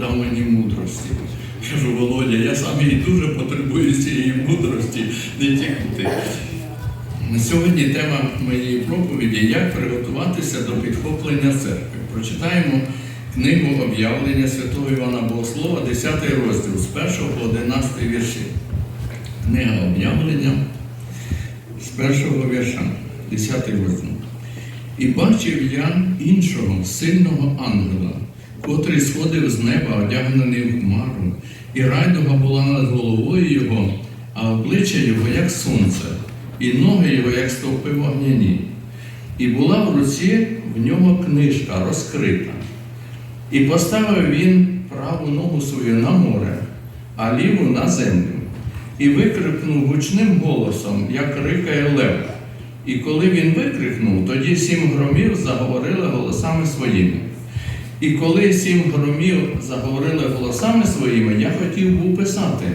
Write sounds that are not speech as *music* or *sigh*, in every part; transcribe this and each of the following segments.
дав мені мудрості. Кажу, Володя, я сам її дуже потребую цієї мудрості, не тільки ти. Сьогодні тема моєї проповіді як приготуватися до підхоплення церкви. Прочитаємо книгу об'явлення святого Івана Богослова, 10 розділ з 1 по 11 вірші. Книга об'явлення з першого вірша, 10 розділ. І бачив я іншого сильного ангела, котрий сходив з неба, одягнений в хмару, і райдуга була над головою його, а обличчя його, як сонце, і ноги його, як стовпи вогняні. І була в руці в нього книжка розкрита. І поставив він праву ногу свою на море, а ліву на землю, і викрикнув гучним голосом, як рикає лев. І коли він викрикнув, тоді сім громів заговорили голосами своїми. І коли сім громів заговорили голосами своїми, я хотів був писати,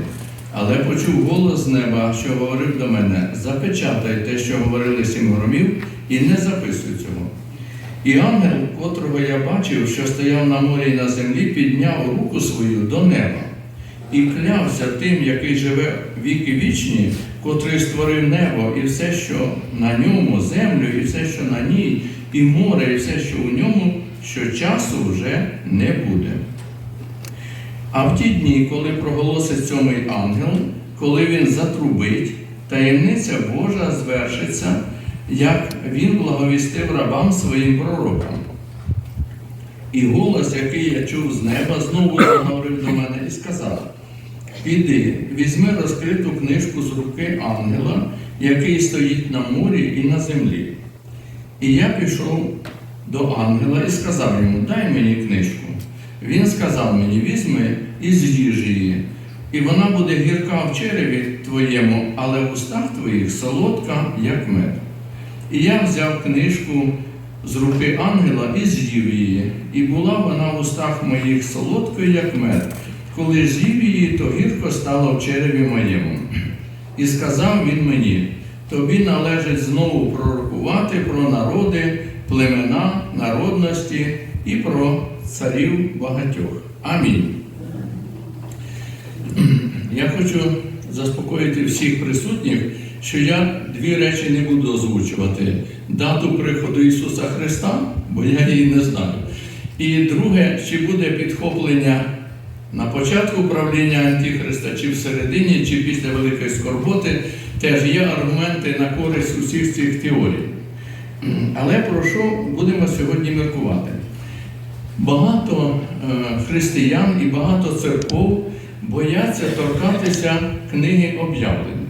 але почув голос з неба, що говорив до мене: запечатай те, що говорили сім громів, і не записуй цього. І ангел, котрого я бачив, що стояв на морі і на землі, підняв руку свою до неба і клявся тим, який живе віки вічні, котрий створив небо і все, що на ньому, землю, і все, що на ній, і море, і все, що у ньому, що часу вже не буде. А в ті дні, коли проголосить сьомий ангел, коли він затрубить, таємниця Божа звершиться, як він благовістив рабам своїм пророкам. І голос, який я чув з неба, знову заговорив до мене і сказав: Піди, візьми розкриту книжку з руки ангела, який стоїть на морі і на землі. І я пішов до ангела і сказав йому: Дай мені книжку. Він сказав мені: візьми і з'їж її, і вона буде гірка в череві твоєму, але в устах твоїх солодка, як мед. І я взяв книжку з руки ангела і з'їв її, і була вона в устах моїх солодкою, як мед. Коли з'їв її, то гірко стало в череві моєму. І сказав він мені: тобі належить знову пророкувати про народи, племена, народності і про царів багатьох. Амінь. *clears throat* Я хочу заспокоїти всіх присутніх, що я дві речі не буду озвучувати: дату приходу Ісуса Христа, бо я її не знаю. І друге, чи буде підхоплення на початку правління Антихриста, чи всередині, чи після Великої Скорботи, теж є аргументи на користь усіх цих теорій. Але про що будемо сьогодні міркувати? Багато е, християн і багато церков бояться торкатися книги об'явлення.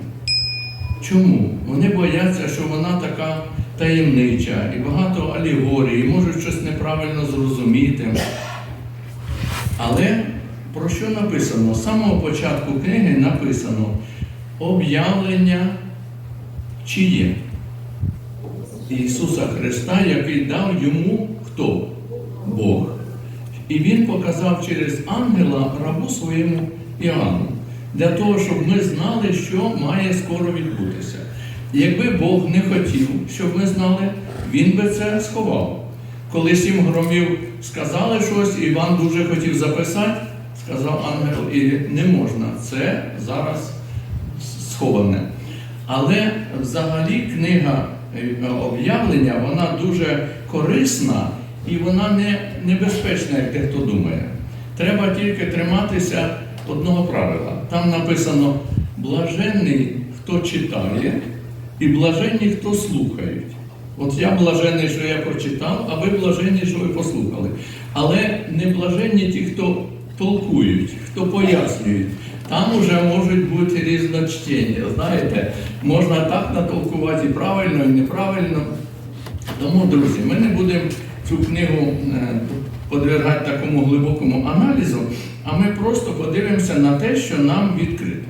Чому? Вони бояться, що вона така таємнича і багато алегорій, можуть щось неправильно зрозуміти. Але про що написано? З самого початку книги написано об'явлення чиє? Ісуса Христа, який дав йому хто? Бог. І Він показав через ангела рабу своєму Іоанну, для того, щоб ми знали, що має скоро відбутися. Якби Бог не хотів, щоб ми знали, Він би це сховав. Коли сім громів сказали щось, Іван дуже хотів записати, сказав ангел, і не можна, це зараз сховане. Але взагалі книга об'явлення, вона дуже корисна і вона не небезпечна, як дехто думає. Треба тільки триматися одного правила. Там написано блаженний, хто читає, і блаженні, хто слухають. От я блажений, що я прочитав, а ви блаженні, що ви послухали. Але не блаженні ті, хто толкують, хто пояснюють. Там уже можуть бути різночтення. Знаєте, можна так натолкувати і правильно, і неправильно. Тому, друзі, ми не будемо цю книгу е, подвергати такому глибокому аналізу, а ми просто подивимося на те, що нам відкрито.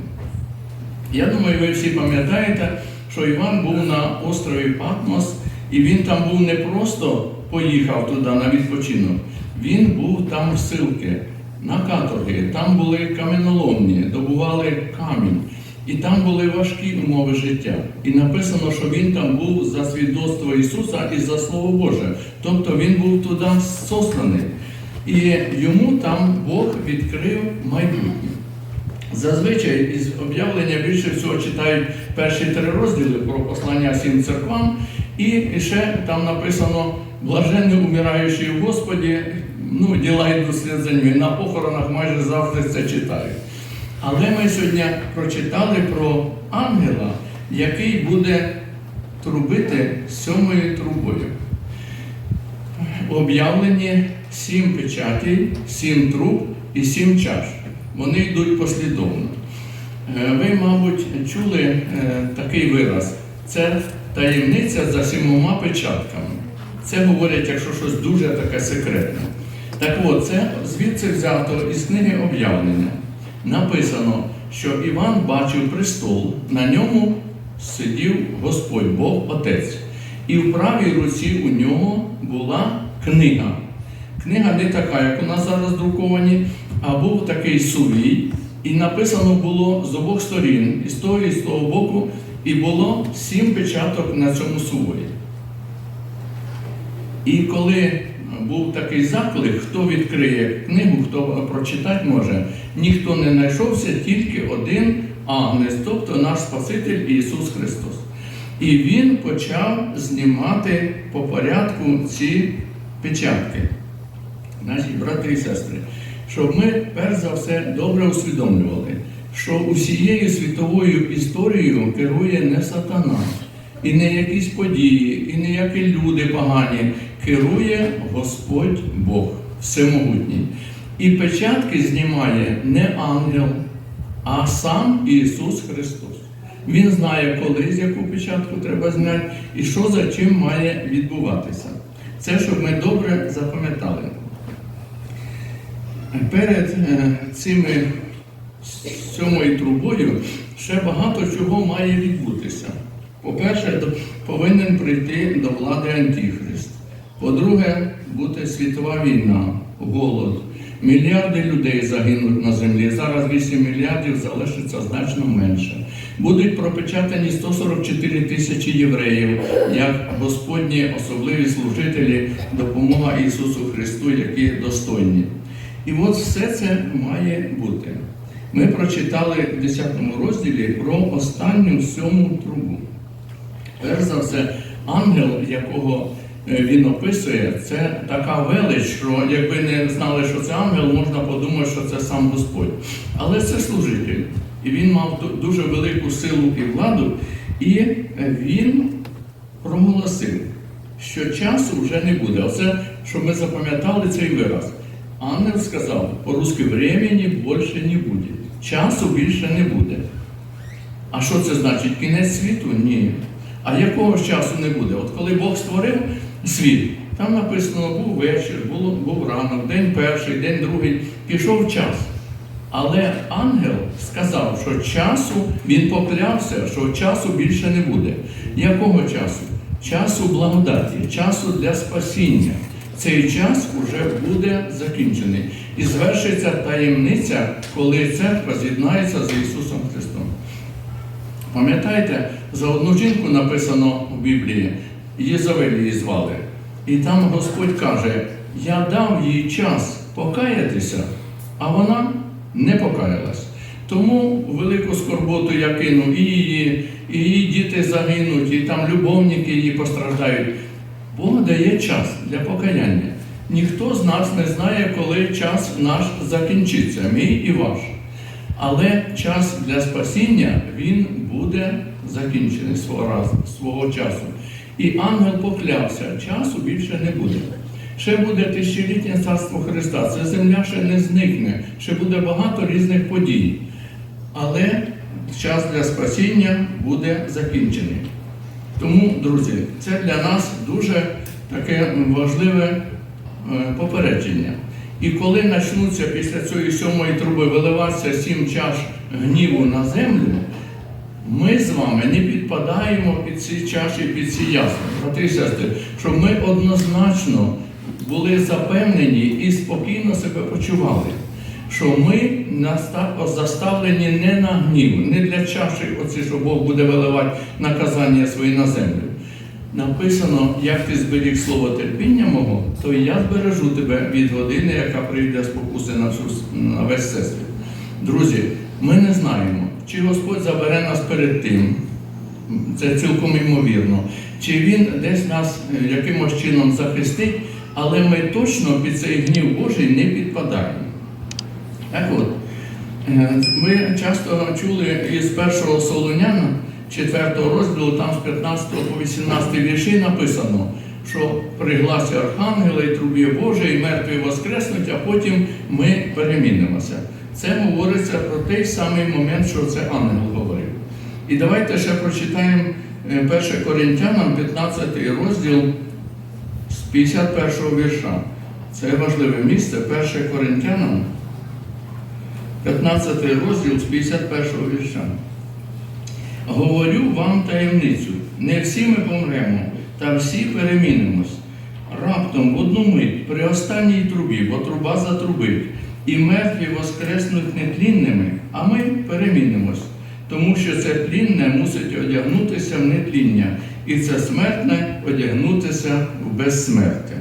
Я думаю, ви всі пам'ятаєте, що Іван був на острові Патмос, і він там був не просто поїхав туди на відпочинок, він був там в силки, на каторги, там були каменоломні, добували камінь. І там були важкі умови життя. І написано, що він там був за свідоцтво Ісуса і за Слово Боже. Тобто він був туди сосланий. І йому там Бог відкрив майбутнє. Зазвичай із об'явлення більше всього читають перші три розділи про послання сім церквам, і ще там написано блаженний умираючий в Господі, ну, діла йдуть слід за ними. На похоронах майже завжди це читають. Але ми сьогодні прочитали про ангела, який буде трубити сьомою трубою. Об'явлені сім печатей, сім труб і сім чаш. Вони йдуть послідовно. Е, Ви, мабуть, чули е, такий вираз. Це таємниця за сімома печатками. Це говорять, якщо щось дуже таке секретне. Так от, це звідси взято із книги об'явлення. Написано, що Іван бачив престол, на ньому сидів Господь Бог Отець. І в правій руці у нього була книга. Книга не така, як у нас зараз друковані, а був такий сувій, і написано було з обох сторін, і з того, і з того боку, і було сім печаток на цьому сувої. І коли був такий заклик, хто відкриє книгу, хто прочитати може, ніхто не знайшовся, тільки один агнець, тобто наш Спаситель Ісус Христос. І Він почав знімати по порядку ці печатки. Наші брати і сестри, щоб ми перш за все добре усвідомлювали, що усією світовою історією керує не сатана, і не якісь події, і не які люди погані, керує Господь Бог Всемогутній. І печатки знімає не ангел, а сам Ісус Христос. Він знає, коли з яку печатку треба зняти і що за чим має відбуватися. Це щоб ми добре запам'ятали. Перед е, цими сьомою трубою ще багато чого має відбутися. По-перше, повинен прийти до влади Антихрист. По-друге, буде світова війна, голод. Мільярди людей загинуть на землі. Зараз 8 мільярдів залишиться значно менше. Будуть пропечатані 144 тисячі євреїв, як Господні особливі служителі, допомога Ісусу Христу, які достойні. І от все це має бути. Ми прочитали в 10 розділі про останню сьому трубу. Перш за все, ангел, якого він описує, це така велич, що якби не знали, що це ангел, можна подумати, що це сам Господь. Але це служитель. І він мав дуже велику силу і владу, і е, він проголосив, що часу вже не буде. Оце, щоб ми запам'ятали цей вираз. Ангел сказав, по-русски времени більше не буде. Часу більше не буде. А що це значить? Кінець світу? Ні. А якого часу не буде? От коли Бог створив світ, там написано, був вечір, було, був ранок, день перший, день другий, пішов час. Але ангел сказав, що часу, він поклявся, що часу більше не буде. Якого часу? Часу благодаті, часу для спасіння. Цей час уже буде закінчений. І звершиться таємниця, коли церква з'єднається з Ісусом Христом. Пам'ятаєте, за одну жінку написано у Біблії, Єзавель її звали. І там Господь каже: Я дав їй час покаятися, а вона не покаялась. Тому велику скорботу я кинув і її, і її діти загинуть, і там любовники її постраждають. Бог дає час для покаяння. Ніхто з нас не знає, коли час наш закінчиться, мій і ваш. Але час для спасіння він буде закінчений свого разу, свого часу. І ангел поклявся, часу більше не буде. Ще буде тисячолітнє царство Христа. Ця земля ще не зникне, ще буде багато різних подій. Але час для спасіння буде закінчений. Тому, друзі, це для нас дуже таке важливе е, попередження. І коли почнуться після цієї сьомої труби виливатися сім чаш гніву на землю, ми з вами не підпадаємо під ці чаші, під ці ясла. Брати і сестри, щоб ми однозначно були запевнені і спокійно себе почували, що ми заставлені не на гнів, не для чаші, оці, що Бог буде виливати наказання свої на землю. написано, як ти зберіг слово терпіння мого, то я збережу тебе від години, яка прийде спокуси на весь всесвіт. Друзі, ми не знаємо, чи Господь забере нас перед тим, це цілком ймовірно, чи Він десь нас е, якимось чином захистить, але ми точно під цей гнів Божий не підпадаємо. Так от, е, ми часто чули із першого Солоняна, 4 розділу, там з 15 по 18 вірші написано, що при гласі Архангела і трубі Божої мертві воскреснуть, а потім ми перемінимося. Це говориться про той самий момент, що це ангел говорив. І давайте ще прочитаємо е, 1 Коринтянам, 15 розділ з 51 вірша. Це важливе місце, 1 Коринтянам, 15 розділ з 51 вірша. Говорю вам таємницю, не всі ми помремо, та всі перемінимось. Раптом в одну мить при останній трубі, бо труба затрубить, і мертві воскреснуть нетлінними, а ми перемінимось. Тому що це тлінне мусить одягнутися в нетління, і це смертне одягнутися в безсмертя.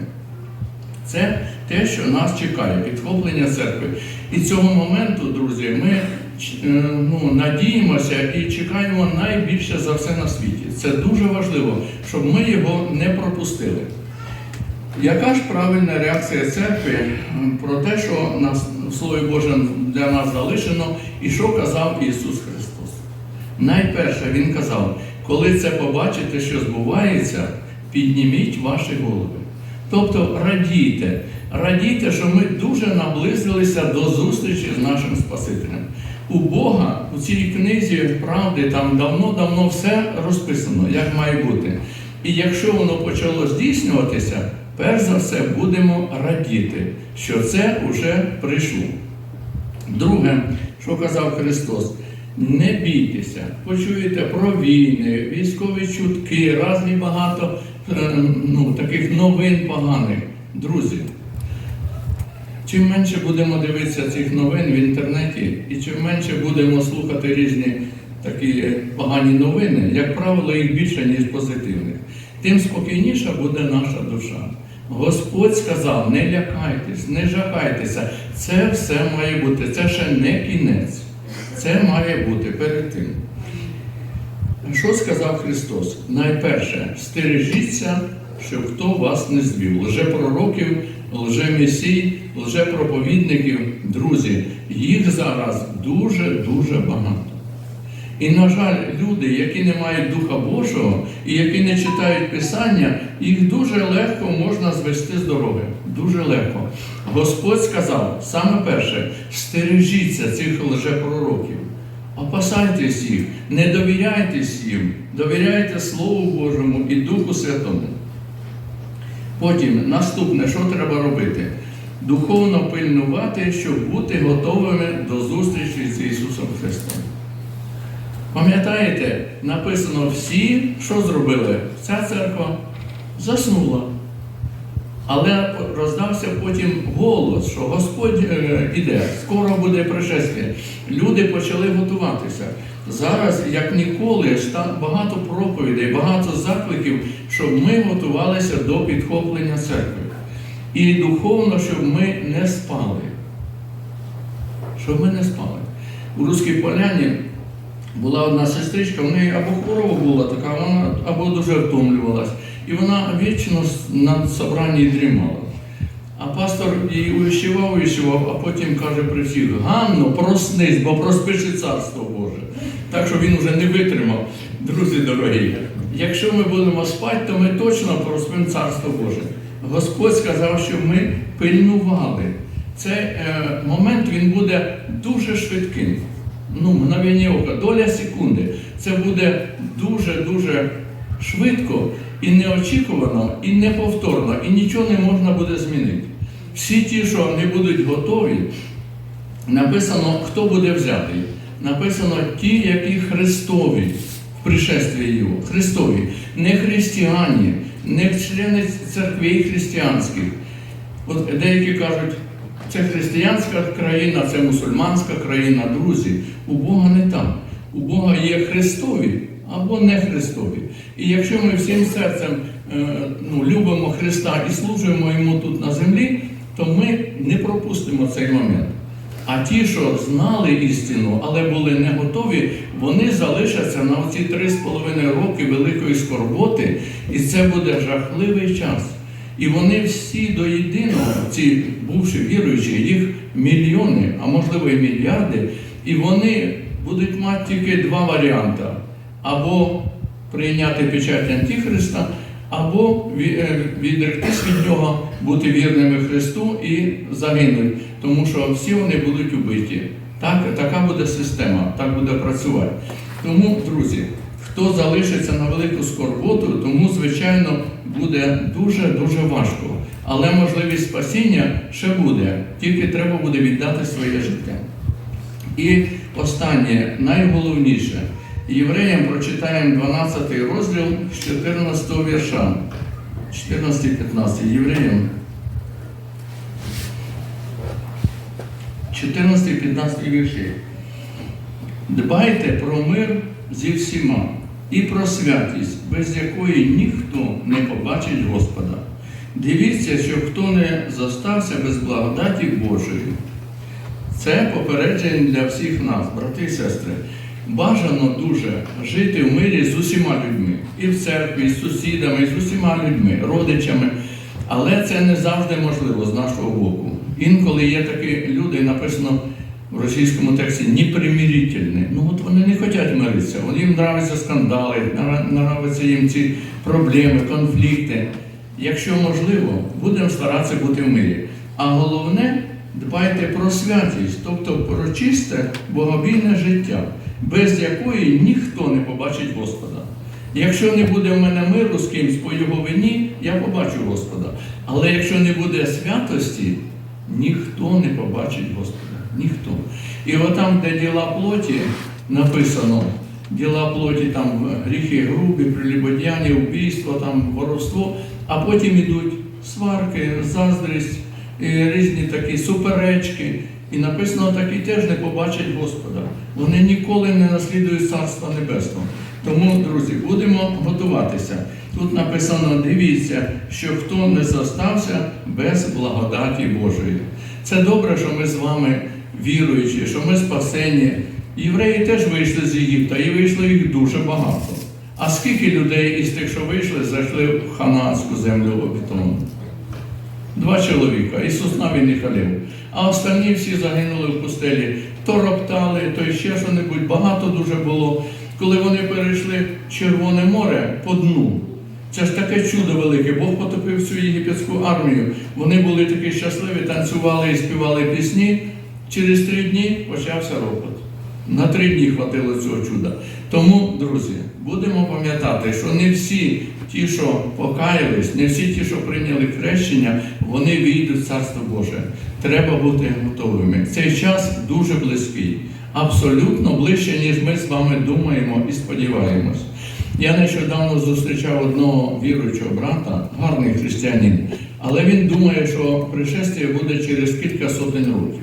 Це те, що нас чекає, підхоплення церкви. І цього моменту, друзі, ми е, ну, надіємося і чекаємо найбільше за все на світі. Це дуже важливо, щоб ми його не пропустили. Яка ж правильна реакція церкви про те, що нас Слові Божому для нас залишено, і що казав Ісус Христос? Найперше Він казав, коли це побачите, що збувається, підніміть ваші голови. Тобто радійте, радійте, що ми дуже наблизилися до зустрічі з нашим Спасителем. У Бога у цій книзі правди там давно-давно все розписано, як має бути. І якщо воно почало здійснюватися, перш за все будемо радіти, що це вже прийшло. Друге, що казав Христос, не бійтеся, почуєте про війни, військові чутки, разні багато е, ну, таких новин поганих. Друзі, чим менше будемо дивитися цих новин в інтернеті, і чим менше будемо слухати різні такі погані новини, як правило, їх більше, ніж позитивних, тим спокійніша буде наша душа. Господь сказав: не лякайтесь, не жахайтеся. Це все має бути. Це ще не кінець. Це має бути перед тим. Що сказав Христос? Найперше, стережіться, щоб хто вас не звів. Лжепророків, лжемесій, лжепроповідників, друзі, їх зараз дуже-дуже багато. І, на жаль, люди, які не мають Духа Божого і які не читають Писання, їх дуже легко можна звести з дороги. Дуже легко. Господь сказав, саме перше, стережіться цих лжепророків. Опасайтесь їх, не довіряйтесь їм, довіряйте Слову Божому і Духу Святому. Потім наступне, що треба робити? Духовно пильнувати, щоб бути готовими до зустрічі з Ісусом Христом. Пам'ятаєте, написано всі, що зробили? Ця церква заснула. Але роздався потім голос, що Господь е, іде, скоро буде пришестя. Люди почали готуватися. Зараз, як ніколи, багато проповідей, багато закликів, щоб ми готувалися до підхоплення церкви. І духовно, щоб ми не спали. Щоб ми не спали. У Руській Поляні була одна сестричка, в неї або хвороба була така, вона або дуже втомлювалась. І вона вічно на собранні дрімала. А пастор її увіщував, увіщував, а потім каже при всіх, Ганно, проснись, бо проспиши царство Боже. Так що він вже не витримав, друзі дорогі. Якщо ми будемо спати, то ми точно проспимо царство Боже. Господь сказав, що ми пильнували. Цей е, момент він буде дуже швидким. Ну, мгновення ока, доля секунди. Це буде дуже-дуже швидко і неочікувано, і неповторно, і нічого не можна буде змінити. Всі ті, що не будуть готові, написано, хто буде взятий. Написано ті, які Христові в пришестві Його. Христові, не християні, не члени церквей християнських. От деякі кажуть, це християнська країна, це мусульманська країна, друзі. У Бога не так. У Бога є Христові або не Христові. І якщо ми всім серцем е, ну, любимо Христа і служимо йому тут на землі, то ми не пропустимо цей момент. А ті, що знали істину, але були не готові, вони залишаться на оці три з половиною роки великої скорботи, і це буде жахливий час. І вони всі до єдиного, ці бувші віруючі, їх мільйони, а можливо і мільярди, і вони будуть мати тільки два варіанти: або прийняти печать Антихриста, або е, відректись від нього, бути вірними Христу і загинуть, тому що всі вони будуть убиті. Так, така буде система, так буде працювати. Тому, друзі, хто залишиться на велику скорботу, тому, звичайно, буде дуже-дуже важко. Але можливість спасіння ще буде, тільки треба буде віддати своє життя. І останнє, найголовніше, євреям прочитаємо 12 розділ з 14 вірша. 14-15 євреям. 14-15 вірші. Дбайте про мир зі всіма і про святість, без якої ніхто не побачить Господа. Дивіться, щоб хто не зостався без благодаті Божої. Це попередження для всіх нас, брати і сестри. Бажано дуже жити в мирі з усіма людьми, і в церкві, і з сусідами, і з усіма людьми, родичами. Але це не завжди можливо з нашого боку. Інколи є такі люди, написано російському тексті, непримирительні. Ну от вони не хочуть миритися. Їм нравляться скандали, нра- нравляться їм ці проблеми, конфлікти. Якщо можливо, будемо старатися бути в мирі. А головне, дбайте про святість, тобто про чисте богобійне життя, без якої ніхто не побачить Господа. Якщо не буде в мене миру з кимсь по його вині, я побачу Господа. Але якщо не буде святості, ніхто не побачить Господа. Ніхто. І отам, де діла плоті, написано, діла плоті, там гріхи грубі, прелюбодіяння, вбійство, там воровство, а потім ідуть сварки, заздрість, і різні такі суперечки. І написано, такі теж не побачать Господа. Вони ніколи не наслідують Царства Небесного. Тому, друзі, будемо готуватися. Тут написано: дивіться, що хто не зостався без благодаті Божої. Це добре, що ми з вами віруючі, що ми спасені. Євреї теж вийшли з Єгипта, і вийшло їх дуже багато. А скільки людей із тих, що вийшли, зайшли в ханаанську землю обітовану? Два чоловіка, Ісус навіть не халив. А останні всі загинули в пустелі. То роптали, то ще що-небудь. Багато дуже було. Коли вони перейшли Червоне море по дну. Це ж таке чудо велике. Бог потопив всю єгипетську армію. Вони були такі щасливі, танцювали і співали пісні. Через три дні почався ропот. На три дні хватило цього чуда. Тому, друзі, будемо пам'ятати, що не всі ті, що покаялись, не всі ті, що прийняли хрещення, вони війдуть в Царство Боже. Треба бути готовими. Цей час дуже близький, абсолютно ближче, ніж ми з вами думаємо і сподіваємось. Я нещодавно зустрічав одного віруючого брата, гарний християнин, але він думає, що пришестя буде через кілька сотень років.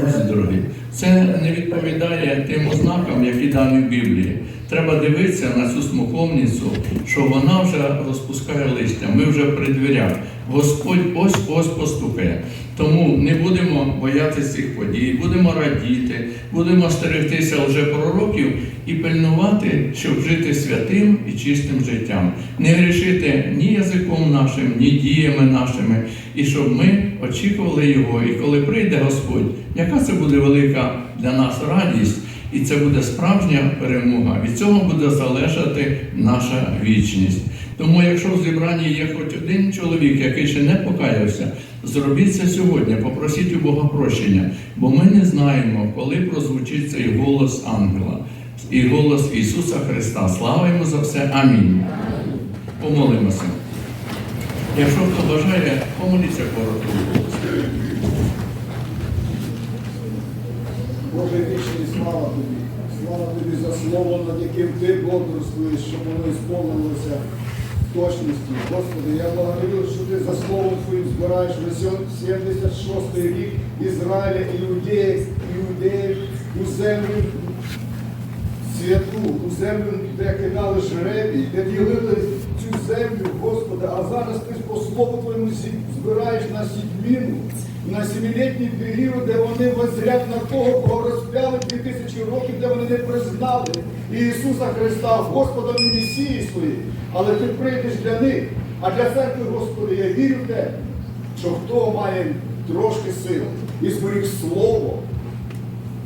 Друзі це не відповідає тим ознакам, які дані в Біблії. Треба дивитися на цю смоковницю, що вона вже розпускає листя. Ми вже при дверях. Господь ось ось постукає. Тому не будемо боятися цих подій, будемо радіти, будемо стерегтися лжепророків і пильнувати, щоб жити святим і чистим життям, не грішити ні язиком нашим, ні діями нашими, і щоб ми очікували його. І коли прийде Господь, яка це буде велика для нас радість, і це буде справжня перемога. Від цього буде залежати наша вічність. Тому, якщо в зібранні є хоч один чоловік, який ще не покаявся, зробіть це сьогодні, попросіть у Бога прощення, бо ми не знаємо, коли прозвучить цей голос ангела і голос Ісуса Христа. Слава йому за все. Амінь. Помолимося. Якщо хто бажає, помоліться коротко. в голос. Боже вічний, слава тобі. Слава тобі за слово, над яким ти бодрствуєш, щоб воно ісполнилося в точності. Господи, я благодарю, що ти за словом твоїм збираєш вже 76-й рік Ізраїля, іудеїв, іудеїв у землю святу, у землю, де кидали жребій, де ділили цю землю, Господи, а зараз ти по Твоєму збираєш на сідміну, на сімилітній період, де вони возрять на того, кого розп'яли дві тисячі років, де вони не признали Ісуса Христа Господом і Месії своїм. Але ти прийдеш для них. А для церкви, Господи, я вірю в те, що хто має трошки сил і зберіг слово,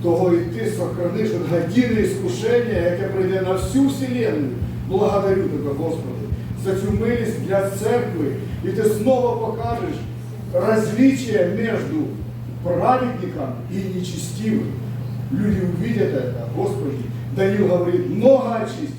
того і ти сохраниш от години іскушення, яке прийде на всю вселенную. Благодарю тебе, Господи, за цю милість для церкви. І ти знову покажеш различие между праведником и нечестивым. Люди увидят это, Господи. Даниил говорит, много очистятся,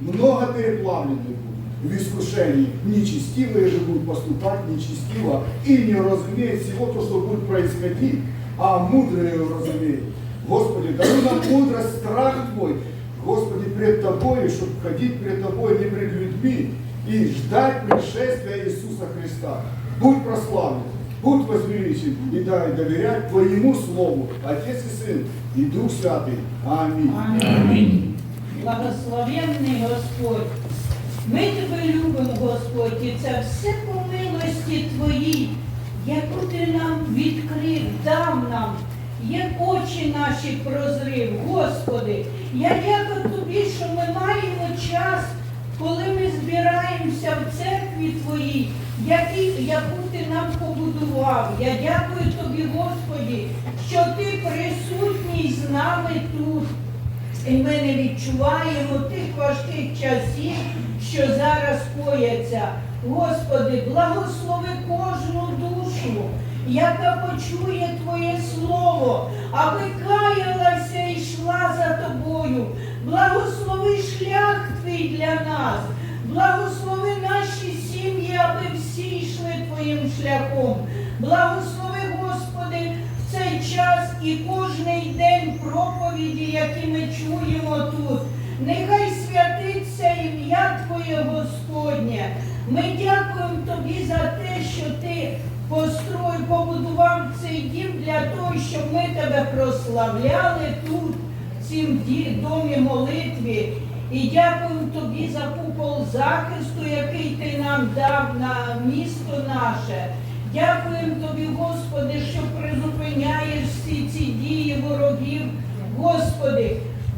много переплавлены будут в искушении. Нечестивые же будут поступать нечестиво и не разумеют всего то, что будет происходить, а мудрые разумеют. Господи, даруй нам мудрость, страх Твой, Господи, пред Тобой, чтобы ходить пред Тобой, не пред людьми, и ждать пришествия Иисуса Христа. Будь прославлен, будь возвеличен и дай доверять Твоему Слову, Отец и Сын и Дух Святый. Аминь. Амінь. Благословенний Господь. Ми тебе любимо, Господь, і це все по милості Твоїй, яку ти нам відкрив, дав нам, як очі наші прозрив, Господи. Я дякую Тобі, що ми маємо час, коли ми збираємося в церкві Твоїй, яку ти нам побудував. Я дякую Тобі, Господі, що ти присутній з нами тут. І ми не відчуваємо тих важких часів, що зараз кояться. Господи, благослови кожну душу, яка почує Твоє Слово, аби каялася і йшла за Тобою. Благослови шлях Твій для нас. Благослови наші сім'ї, аби всі йшли Твоїм шляхом. Благослови, Господи, в цей час і кожний день проповіді, які ми чуємо тут. Нехай святиться ім'я Твоє Господнє. Ми дякуємо Тобі за те, що Ти построй, побудував цей дім для того, щоб ми тебе прославляли тут, цім домі молитві. І дякуємо тобі за купол захисту, який ти нам дав на місто наше. Дякуємо тобі, Господи, що призупиняєш всі ці дії ворогів. Господи,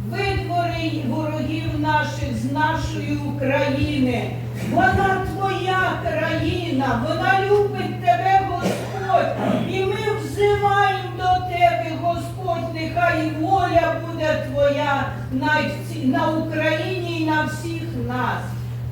витвори ворогів наших з нашої України. Вона твоя країна, вона любить тебе, Господь. І ми взиваємо нехай воля буде твоя на, Україні і на всіх нас.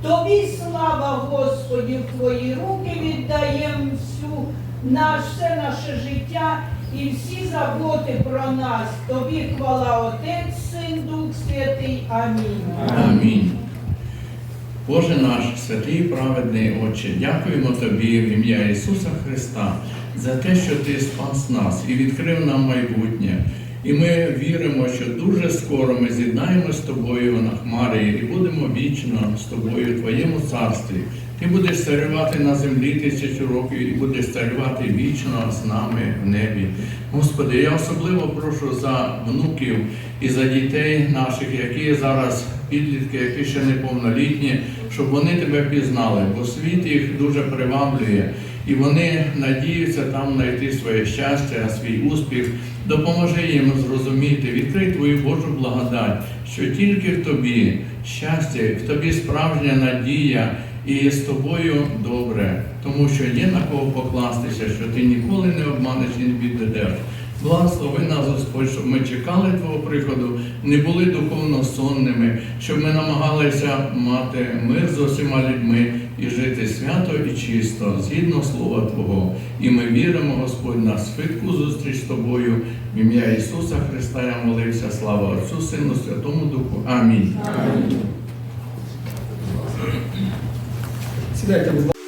Тобі слава, Господі, в твої руки віддаємо всю наш, наше життя і всі заботи про нас. Тобі хвала Отець, Син, Дух Святий. Амінь. Амінь. Боже наш, святий праведний Отче, дякуємо Тобі в ім'я Ісуса Христа за те, що Ти спас нас і відкрив нам майбутнє. І ми віримо, що дуже скоро ми з'єднаємося з тобою на хмарі і будемо вічно з тобою в Твоєму царстві. Ти будеш царювати на землі тисячу років і будеш царювати вічно з нами в небі. Господи, я особливо прошу за внуків і за дітей наших, які зараз підлітки, які ще неповнолітні, щоб вони тебе пізнали, бо світ їх дуже приваблює, і вони надіються там знайти своє щастя, свій успіх. Допоможи їм зрозуміти, відкрий твою Божу благодать, що тільки в тобі щастя, в тобі справжня надія. І з тобою добре, тому що є на кого покластися, що ти ніколи не обманеш і не підведеш. Благослови нас, Господь, щоб ми чекали Твого приходу, не були духовно сонними, щоб ми намагалися мати мир з усіма людьми і жити свято і чисто, згідно Слова Твого. І ми віримо, Господь, на швидку зустріч з Тобою. В ім'я Ісуса Христа я молився. Слава Отцю, Сину, Святому Духу. Амінь. Ласка.